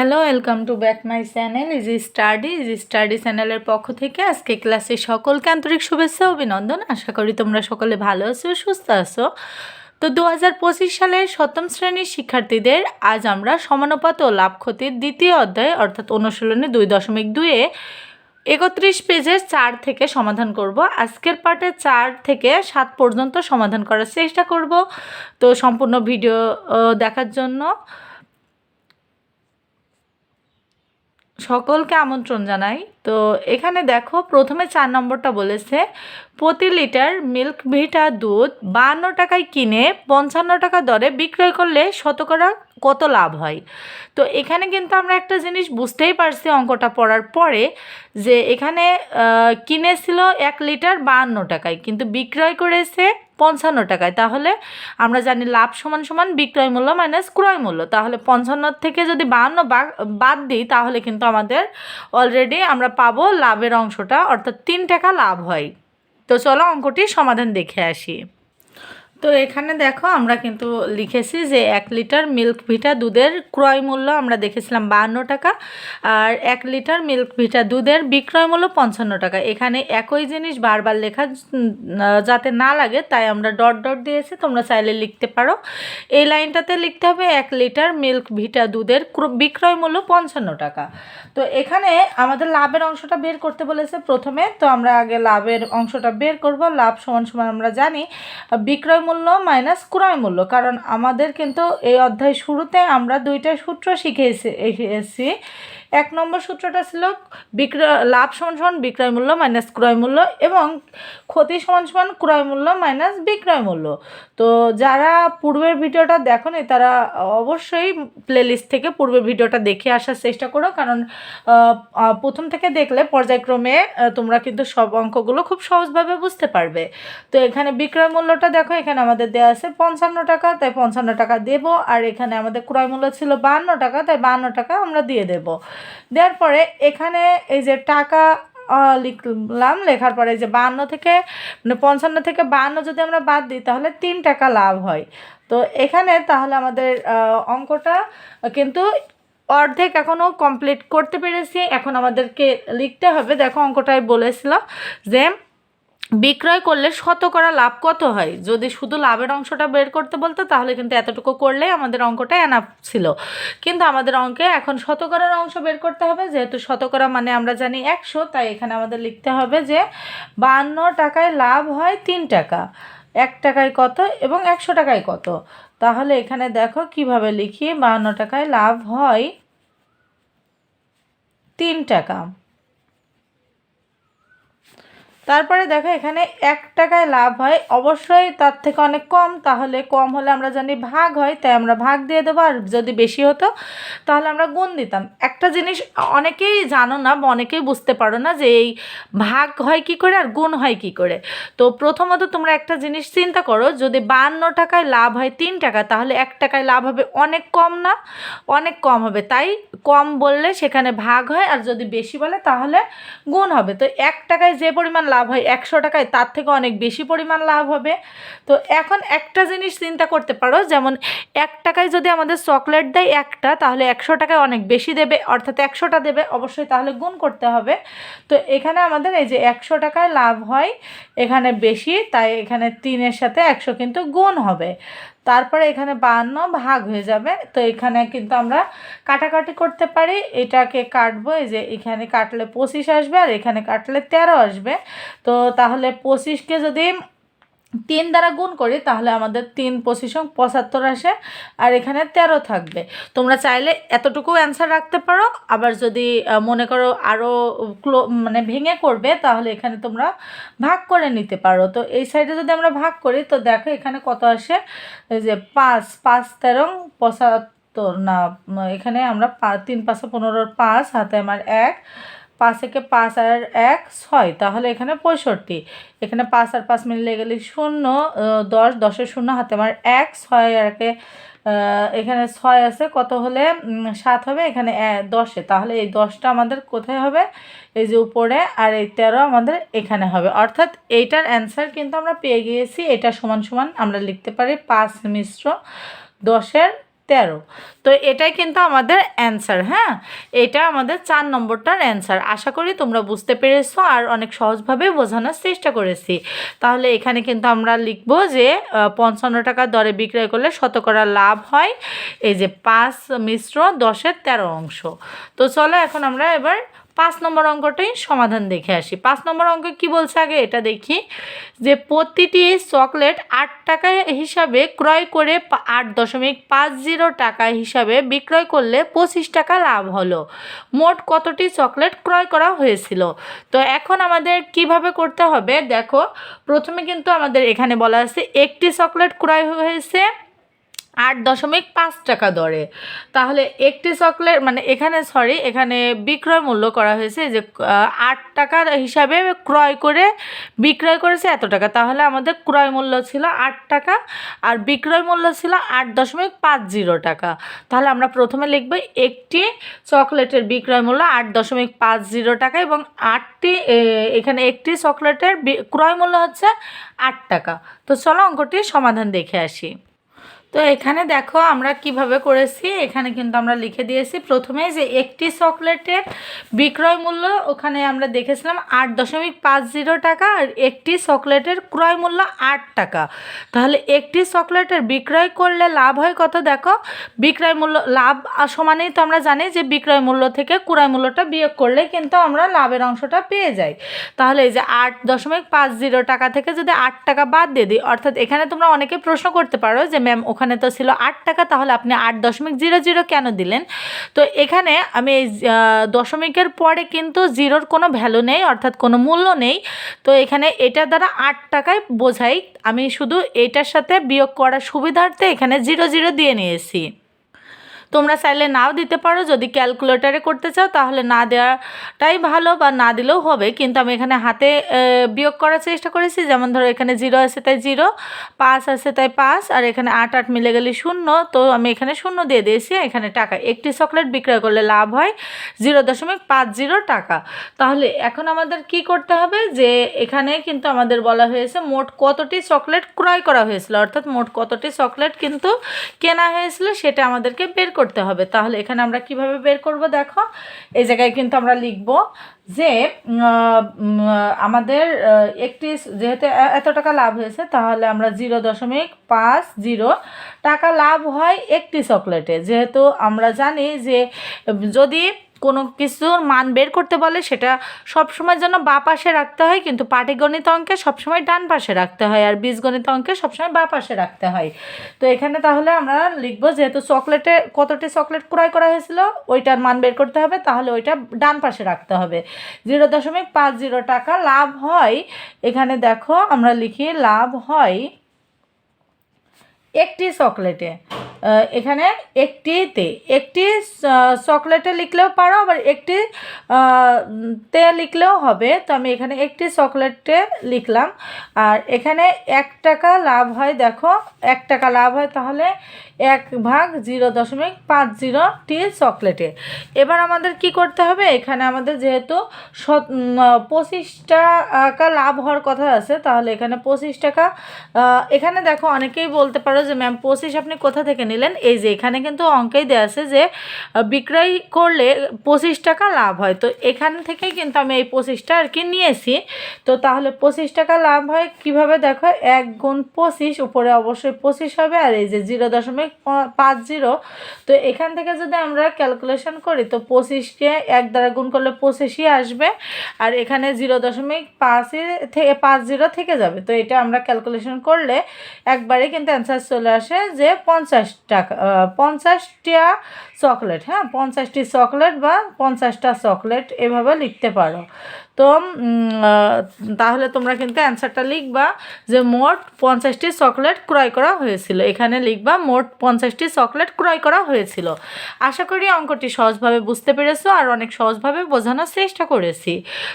Hello welcome to back my channel easy study easy study চ্যানেলের পক্ষ থেকে আজকে ক্লাসে সকলকে আন্তরিক শুভেচ্ছা, অভিনন্দন। আশা করি তোমরা সকলে ভালো আছো, সুস্থ আছো। তো দু হাজার পঁচিশ সালের সপ্তম শ্রেণির শিক্ষার্থীদের আজ আমরা সমানুপাত ও লাভ ক্ষতির দ্বিতীয় অধ্যায়, অর্থাৎ অনুশীলনে দুই দশমিক দুইয়ে একত্রিশ পেজের চার থেকে সমাধান করব। আজকের পার্টে চার থেকে সাত পর্যন্ত সমাধান করার চেষ্টা করব। তো সম্পূর্ণ ভিডিও দেখার জন্য সকলকে আমন্ত্রণ জানাই। তো এখানে দেখো, প্রথমে চার নম্বরটা বলেছে, প্রতি লিটার মিল্ক ভিটা দুধ বাহান্ন টাকায় কিনে পঞ্চান্ন টাকা দরে বিক্রয় করলে শতকরা কত লাভ হয়। তো এখানে কিন্তু আমরা একটা জিনিস বুঝতেই পারছি অঙ্কটা পড়ার পরে যে এখানে কিনেছিল এক লিটার বাহান্ন টাকায়, কিন্তু বিক্রয় করেছে পঞ্চান্ন টাকায়। তাহলে আমরা জানি লাভ সমান সমান বিক্রয় মূল্য মাইনাস ক্রয় মূল্য। তাহলে পঞ্চান্ন থেকে যদি বাহান্ন বাদ দিই, তাহলে কিন্তু আমাদের অলরেডি আমরা পাবো লাভের অংশটা, অর্থাৎ তিন টাকা লাভ হয়। তো চলো অঙ্কটি সমাধান দেখে আসি। তো এখানে দেখো আমরা কিন্তু লিখেছি যে এক লিটার মিল্ক ভিটা দুধের ক্রয় মূল্য আমরা দেখেছিলাম বাহান্ন টাকা, আর এক লিটার মিল্ক ভিটা দুধের বিক্রয় মূল্য পঞ্চান্ন টাকা। এখানে একই জিনিস বারবার লেখা যাতে না লাগে, তাই আমরা ডট ডট দিয়েছি, তোমরা চাইলে লিখতে পারো। এই লাইনটাতে লিখতে হবে এক লিটার মিল্ক ভিটা দুধের ক্র- বিক্রয় মূল্য পঞ্চান্ন টাকা। তো এখানে আমাদের লাভের অংশটা বের করতে বলেছে প্রথমে, তো আমরা আগে লাভের অংশটা বের করব। লাভ সমান সমান আমরা জানি। বিক্রয় মূল্য মাইনাস ক্রয় মূল্য। কারণ আমাদের কিন্তু এই অধ্যায় শুরুতে আমরা দুইটা সূত্র শিখে এসে- এসেছি। এক নম্বর সূত্রটা ছিল বিক্রয়, লাভ সমান সমান বিক্রয় মূল্য মাইনাস ক্রয় মূল্য এবং ক্ষতি সমান সমান ক্রয় মূল্য মাইনাস বিক্রয় মূল্য। তো যারা পূর্বের ভিডিওটা দেখোনি, তারা অবশ্যই প্লেলিস্ট থেকে পূর্বের ভিডিওটা দেখে আসার চেষ্টা করো। কারণ প্রথম থেকে দেখলে পর্যায়ক্রমে তোমরা কিন্তু সব অঙ্কগুলো খুব সহজভাবে বুঝতে পারবে। তো এখানে বিক্রয় মূল্যটা দেখো, এখানে আমাদের দেওয়া আছে পঞ্চান্ন টাকা, তাই পঞ্চান্ন টাকা দেব। আর এখানে আমাদের ক্রয় মূল্য ছিল বাহান্ন টাকা, তাই বাহান্ন টাকা আমরা দিয়ে দেব। দেওয়ার পরে এখানে এই যে টাকা লিখলাম, লেখার পরে যে বান্ন থেকে মানে পঞ্চান্ন থেকে বান্ন যদি আমরা বাদ দিই, তাহলে তিন টাকা লাভ হয়। তো এখানে তাহলে আমাদের অঙ্কটা কিন্তু অর্ধেক এখনও কমপ্লিট করতে পেরেছি। এখন আমাদেরকে লিখতে হবে। দেখো অঙ্কটাই বলেছিল যে বিক্রয় করলে শতকরা লাভ কত হয়? যদি শুধু লাভের অংশটা বের করতে বলতো, তাহলে কিন্তু এতটুকু করলেই আমাদের অঙ্কটা এনাফ ছিল। কিন্তু আমাদের অঙ্কে এখন শতকরার অংশ বের করতে হবে, যেহেতু শতকরা মানে আমরা জানি একশো, তাই এখানে আমাদের লিখতে হবে যে বান্ন টাকায় লাভ হয় তিন টাকা। এক টাকায় কত এবং একশো টাকায় কত? তাহলে এখানে দেখো কীভাবে লিখি, বান্ন টাকায় লাভ হয় তিন টাকা। তারপরে দেখো এখানে এক টাকায় লাভ হয়। অবশ্যই তার থেকে অনেক কম, তাহলে কম হলে আমরা জানি ভাগ হয়, তাই আমরা ভাগ দিয়ে দেবো। আর যদি বেশি হতো, তাহলে আমরা গুণ দিতাম। একটা জিনিস অনেকেই জানো না বা অনেকেই বুঝতে পারো না যে এই ভাগ হয় কি করে আর গুণ হয় কি করে। তো প্রথমত তোমরা একটা জিনিস চিন্তা করো, যদি বান্ন টাকায় লাভ হয় তিন টাকা, তাহলে এক টাকায় লাভ হবে অনেক কম না? অনেক কম হবে। তাই কম বললে সেখানে ভাগ হয়, আর যদি বেশি বলে তাহলে গুণ হবে। তো এক টাকায় যে পরিমাণ লাভ হয় একশো টাকায়, তার থেকে অনেক বেশি পরিমাণ লাভ হবে। তো এখন একটা জিনিস চিন্তা করতে পারো, যেমন এক টাকায় যদি আমাদের চকলেট দেয় একটা, তাহলে একশো টাকায় অনেক বেশি দেবে, অর্থাৎ একশোটা দেবে, অবশ্যই তাহলে গুণ করতে হবে। তো এখানে আমাদের এই যে একশো টাকায় লাভ হয়, এখানে বেশি, তাই এখানে তিনের সাথে একশো কিন্তু গুণ হবে। তারপরে এখানে বাহান্ন ভাগ হয়ে যাবে। তো এখানে কিন্তু আমরা কাটাকাটি করতে পারি। এটাকে কাটবো, এই যে এখানে কাটলে পঁচিশ আসবে আর এখানে কাটলে তেরো আসবে। তো তাহলে পঁচিশকে যদি তিন দ্বারা গুণ করি, তাহলে আমাদের তিন পঁচিশ পঁচাত্তর আসে, আর এখানে তেরো থাকবে। তোমরা চাইলে এতটুকু অ্যান্সার রাখতে পারো, আবার যদি মনে করো আরও ক্লো মানে ভেঙে করবে, তাহলে এখানে তোমরা ভাগ করে নিতে পারো। তো এই সাইডে যদি আমরা ভাগ করি, তো দেখো এখানে কত আসে? যে পাঁচ পাঁচ তেরো পঁচাত্তর, না এখানে আমরা তিন পাঁচশো পনেরোর পাঁচ, হাতে আমার এক পাঁচ থেকে পাঁচ আর এক ছয়, তাহলে এখানে পঁয়ষট্টি। এখানে পাঁচ আর পাঁচ মিলে গেলে শূন্য দশ, দশের শূন্য হাতে আমার এক, ছয় আর একে এখানে ছয় আছে, কত হলে সাত হবে, এখানে দশে। তাহলে এই দশটা আমাদের কোথায় হবে? এই যে উপরে, আর এই তেরো আমাদের এখানে হবে। অর্থাৎ এইটার অ্যান্সার কিন্তু আমরা পেয়ে গিয়েছি, এটা সমান সমান আমরা লিখতে পারি পাঁচ মিশ্র দশের তেরো। তো এটাই কিন্তু আমাদের অ্যান্সার হ্যাঁ? এটা আমাদের চার নম্বরটার অ্যান্সার আশা করি তোমরা বুঝতে পেরেছ আর অনেক সহজভাবে বোঝানোর চেষ্টা করেছি। তাহলে এখানে কিন্তু আমরা লিখব যে পঞ্চান্ন টাকা দরে বিক্রয় করলে শতকরা লাভ হয় এই যে পাঁচ মিশ্র দশের তেরো অংশ। তো চলো এখন আমরা এবার পাঁচ নম্বর অঙ্কটাই সমাধান দেখে আসি। পাঁচ নম্বর অঙ্ক কি বলছে আগে? এটা দেখি। যে প্রতিটি চকলেট আট টাকা হিসাবে ক্রয় করে আট দশমিক পাঁচ জিরো টাকা হিসাবে বিক্রয় করলে পঁচিশ টাকা লাভ হলো। মোট কতটি চকলেট ক্রয় করা হয়েছিল? তো এখন আমাদের কীভাবে করতে হবে? দেখো, প্রথমে কিন্তু আমাদের এখানে বলা আছে একটি চকলেট ক্রয় হয়েছে আট দশমিক পাঁচ টাকা দরে। তাহলে একটি চকলেট মানে এখানে সরি এখানে বিক্রয় মূল্য করা হয়েছে যে আট টাকার হিসাবে ক্রয় করে, বিক্রয় করেছে এত টাকা। তাহলে আমাদের ক্রয় মূল্য ছিল আট টাকা আর বিক্রয় মূল্য ছিল আট দশমিক পাঁচ জিরো টাকা। তাহলে আমরা প্রথমে লিখব একটি চকলেটের বিক্রয় মূল্য আট দশমিক পাঁচ জিরো টাকা এবং আটটি এখানে একটি চকলেটের ক্রয় মূল্য হচ্ছে আট টাকা। তো চলো অঙ্কটি সমাধান দেখে আসি। তো এখানে দেখো আমরা কীভাবে করেছি। এখানে কিন্তু আমরা লিখে দিয়েছি প্রথমে যে একটি চকলেটের বিক্রয় মূল্য, ওখানে আমরা দেখেছিলাম আট দশমিক পাঁচ জিরো টাকা আর একটি চকলেটের ক্রয় মূল্য আট টাকা। তাহলে একটি চকলেটের বিক্রয় করলে লাভ হয় কত দেখো? বিক্রয় মূল্য, লাভ সমানেই তো আমরা জানি যে বিক্রয় মূল্য থেকে ক্রয় মূল্যটা বিয়োগ করলে কিন্তু আমরা লাভের অংশটা পেয়ে যাই। তাহলে এই যে আট দশমিক পাঁচ জিরো টাকা থেকে যদি আট টাকা বাদ দিয়ে দিই, অর্থাৎ এখানে তোমরা অনেকে প্রশ্ন করতে পারো যে, ম্যাম ওখানে তো ছিল আট টাকা, তাহলে আপনি আট দশমিক জিরো জিরো কেন দিলেন? তো এখানে আমি এই দশমিকের পরে কিন্তু জিরোর কোনো ভ্যালু নেই, অর্থাৎ কোনো মূল্য নেই। তো এখানে এটা দ্বারা আট টাকায় বোঝাই, আমি শুধু এটার সাথে বিয়োগ করার সুবিধার্থে এখানে জিরো জিরো দিয়ে নিয়েছি। তোমরা চাইলে নাও দিতে পারো। যদি ক্যালকুলেটারে করতে চাও, তাহলে না দেওয়াটাই ভালো বা না দিলেও হবে। কিন্তু আমি এখানে হাতে বিয়োগ করার চেষ্টা করেছি। যেমন ধরো এখানে জিরো আছে তাই জিরো, পাঁচ আছে তাই পাঁচ, আর এখানে আট আট মিলে গেলে শূন্য। তো আমি এখানে শূন্য দিয়ে দিয়েছি। এখানে টাকা, একটি চকলেট বিক্রয় করলে লাভ হয় জিরো দশমিক পাঁচ জিরো টাকা। তাহলে এখন আমাদের কি করতে হবে যে, এখানে কিন্তু আমাদের বলা হয়েছে মোট কতটি চকলেট ক্রয় করা হয়েছিল। অর্থাৎ মোট কতটি চকলেট কিন্তু কেনা হয়েছিল, সেটা আমাদেরকে বের করতে হবে। তাহলে এখানে আমরা কীভাবে বের করব দেখো? এই জায়গায় কিন্তু আমরা লিখব যে আমাদের একটি যেহেতু এত টাকা লাভ হয়েছে, তাহলে আমরা জিরো দশমিক পাঁচ জিরো টাকা লাভ হয় একটি চকলেটে। যেহেতু আমরা জানি যে, যদি কোনো কিছুর মান বের করতে বলে সেটা সবসময় যেন বা পাশে রাখতে হয়, কিন্তু পাটিগণিত অঙ্কে সবসময় ডান পাশে রাখতে হয় আর বীজগণিত অঙ্কে সবসময় বা পাশে রাখতে হয়। তো এখানে তাহলে আমরা লিখব যেহেতু চকলেটে কতটি চকলেট ক্রয় করা হয়েছিল, ওইটার মান বের করতে হবে, তাহলে ওইটা ডান পাশে রাখতে হবে। জিরো দশমিক পাঁচ জিরো টাকা লাভ হয়, এখানে দেখো আমরা লিখি লাভ হয় একটি চকলেটে। এখানে একটিতে, একটি চকলেটে লিখলেও পারো, আবার একটি তে লিখলেও হবে। তো আমি এখানে একটি চকলেটে লিখলাম। আর এখানে এক টাকা লাভ হয়, দেখো, এক টাকা লাভ হয় তাহলে এক ভাগ জিরো দশমিক পাঁচ জিরো টি চকলেটে। এবার আমাদের কি করতে হবে? এখানে আমাদের যেহেতু পঁচিশ টাকা লাভ হওয়ার কথা আছে, তাহলে এখানে পঁচিশ টাকা এখানে দেখো অনেকেই বলতে পারো যে, ম্যাম, পঁচিশ আপনি কোথা থেকে নিলেন। এই যে এখানে কিন্তু অঙ্কেই দেওয়া আছে যে বিক্রয় করলে পঁচিশ টাকা লাভ হয়। তো এখান থেকেই কিন্তু আমি এই পঁচিশটা আর কি নিয়েছি। তো তাহলে পঁচিশ টাকা লাভ হয় কীভাবে? দেখো, এক গুণ পঁচিশ, উপরে অবশ্যই পঁচিশ হবে। আর এই যে জিরো দশমিক পাঁচ জিরো। তো এখান থেকে যদি আমরা ক্যালকুলেশন করি, তো পঁচিশকে এক দ্বারা গুণ করলে পঁচিশই আসবে। আর এখানে জিরো দশমিক পাঁচই থেকে পাঁচ জিরো থেকে যাবে। তো এটা আমরা ক্যালকুলেশন করলে একবারে কিন্তু অ্যান্সার চলে আসে যে পঞ্চাশ টাকা পঞ্চাশটা চকলেট হ্যাঁ পঞ্চাশটি চকলেট বা পঞ্চাশটা চকলেট এভাবে লিখতে পারো। তো তাহলে তোমরা কিন্তু অ্যান্সারটা লিখবা যে মোট পঞ্চাশটি চকলেট ক্রয় করা হয়েছিল। এখানে লিখবা মোট পঞ্চাশটি চকলেট ক্রয় করা হয়েছিল। আশা করি অঙ্কটি সহজভাবে বুঝতে পেরেছ আর অনেক সহজভাবে বোঝানোর চেষ্টা করেছি।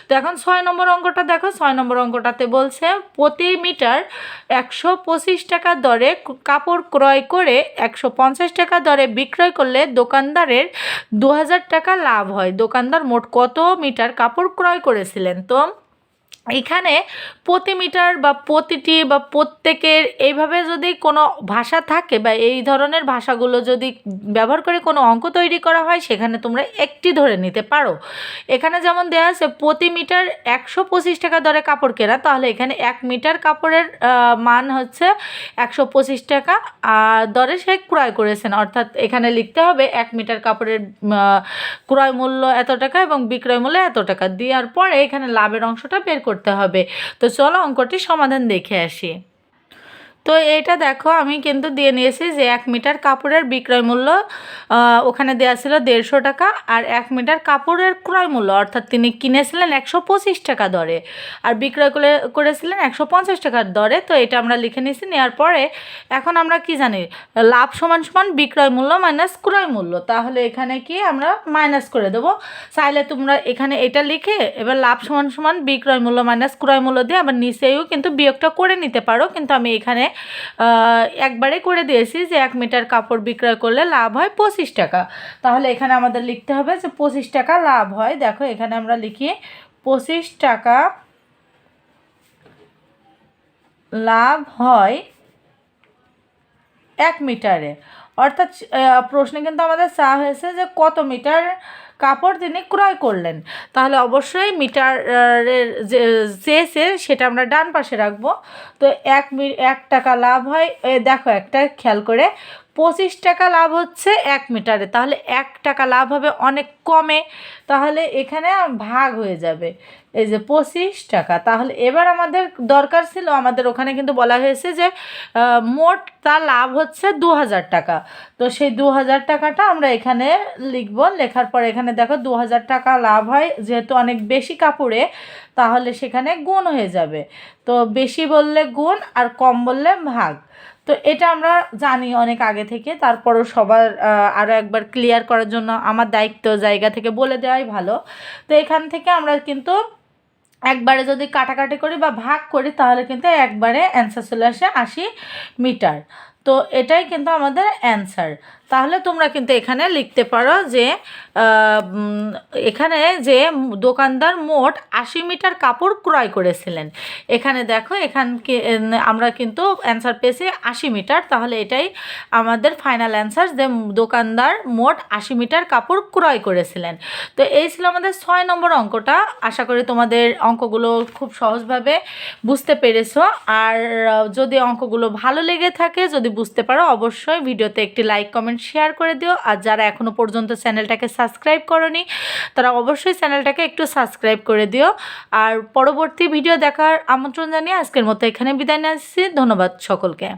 তো এখন ছয় নম্বর অঙ্কটা দেখো। ছয় নম্বর অঙ্কটাতে বলছে, প্রতি মিটার একশো পঁচিশ টাকা দরে কাপড় ক্রয় করে একশো পঞ্চাশ টাকা দরে বিক্রয় করলে দোকানদারের দু হাজার টাকা লাভ হয়। দোকানদার মোট কত মিটার কাপড় ক্রয় করেছিলেন তো এখানে প্রতি মিটার বা প্রতিটি বা প্রত্যেকের এইভাবে যদি কোনো ভাষা থাকে বা এই ধরনের ভাষাগুলো যদি ব্যবহার করে কোনো অঙ্ক তৈরি করা হয়, সেখানে তোমরা একটি ধরে নিতে পারো। এখানে যেমন দেওয়া আছে, প্রতি মিটার একশো পঁচিশ টাকা দরে কাপড় কেনা, তাহলে এখানে এক মিটার কাপড়ের মান হচ্ছে একশো পঁচিশ টাকা দরে সে ক্রয় করেছেন। অর্থাৎ এখানে লিখতে হবে এক মিটার কাপড়ের ক্রয় মূল্য এত টাকা এবং বিক্রয় মূল্য এত টাকা। দেওয়ার পরে এখানে লাভের অংশটা বের করতে হবে। তো চলো অঙ্কটি সমাধান দেখে আসি। তো এটা দেখো, আমি কিন্তু দিয়ে নিয়েছি যে এক মিটার কাপড়ের বিক্রয় মূল্য ওখানে দেওয়া ছিল দেড়শো টাকা আর এক মিটার কাপড়ের ক্রয় মূল্য, অর্থাৎ তিনি কিনেছিলেন একশো পঁচিশ টাকা দরে আর বিক্রয় করে, করেছিলেন একশো পঞ্চাশ টাকার দরে। তো এটা আমরা লিখে নিয়েছি নেওয়ার পরে এখন আমরা কি জানি, লাভ সমান সমান বিক্রয় মূল্য মাইনাস ক্রয় মূল্য। তাহলে এখানে কি আমরা মাইনাস করে দেবো। চাইলে তোমরা এখানে এটা লিখে এবার লাভ সমান সমান বিক্রয় মূল্য মাইনাস ক্রয় মূল্য দিয়ে আবার নিচেও কিন্তু বিয়োগটা করে নিতে পারো। কিন্তু আমি এখানে একবারে করে দিয়েছি যে এক মিটার কাপড় বিক্রয় করলে লাভ হয় পঁচিশ টাকা। তাহলে এখানে আমাদের লিখতে হবে যে পঁচিশ টাকা লাভ হয়। দেখো, এখানে আমরা লিখি পঁচিশ টাকা লাভ হয় এক মিটারে। অর্থাৎ প্রশ্নে কিন্তু আমাদের চা হয়েছে যে কত মিটার কাপড় তিনি ক্রয় করলেন। তাহলে অবশ্যই মিটারের যে চেয়েছে সেটা আমরা ডান পাশে রাখব। তো এক এক টাকা লাভ হয়। দেখো একটা খেয়াল করে পঁচিশ টাকা লাভ হচ্ছে এক মিটারে। তাহলে এক টাকা লাভ হবে অনেক কমে। তাহলে এখানে ভাগ হয়ে যাবে। এই যে পঁচিশ টাকা। তাহলে এবার আমাদের দরকার ছিল, আমাদের ওখানে কিন্তু বলা হয়েছে যে মোট তার লাভ হচ্ছে দু হাজার টাকা। তো সেই দু হাজার টাকাটা আমরা এখানে লিখব। লেখার পর এখানে দেখো দু হাজার টাকা লাভ হয়, যেহেতু অনেক বেশি কাপড়ে, তাহলে সেখানে গুণ হয়ে যাবে। তো বেশি বললে গুণ, আর কম বললে ভাগ। তো এটা আমরা জানি অনেক আগে থেকে। তারপরও সবার আরও একবার ক্লিয়ার করার জন্য আমার দায়িত্ব জায়গা থেকে বলে দেওয়াই ভালো। তো এখান থেকে আমরা কিন্তু একবারে যদি কাটাকাটি করি বা ভাগ করি, তাহলে কিন্তু একবারে অ্যান্সার চলে আসে আশি মিটার। তো এটাই কিন্তু আমাদের অ্যান্সার তাহলে তোমরা কিন্তু এখানে লিখতে পারো যে এখানে যে দোকানদার মোট আশি মিটার কাপড় ক্রয় করেছিলেন। এখানে দেখো এখানকে আমরা কিন্তু অ্যান্সার পেয়েছি আশি মিটার। তাহলে এটাই আমাদের ফাইনাল অ্যান্সার যে দোকানদার মোট আশি মিটার কাপড় ক্রয় করেছিলেন। তো এই ছিল আমাদের ছয় নম্বর অঙ্কটা। আশা করি তোমাদের অঙ্কগুলো খুব সহজভাবে বুঝতে পেরেছ। আর যদি অঙ্কগুলো ভালো লেগে থাকে, যদি বুঝতে পারো, অবশ্যই ভিডিওতে একটি লাইক কমেন্ট শেয়ার করে দিও। আর যারা এখনও পর্যন্ত চ্যানেলটাকে সাবস্ক্রাইব করনি, তারা অবশ্যই চ্যানেলটাকে একটু সাবস্ক্রাইব করে দিও। আর পরবর্তী ভিডিও দেখার আমন্ত্রণ জানিয়ে আজকের মতো এখানে বিদায় নিয়ে আসছি। ধন্যবাদ সকলকে।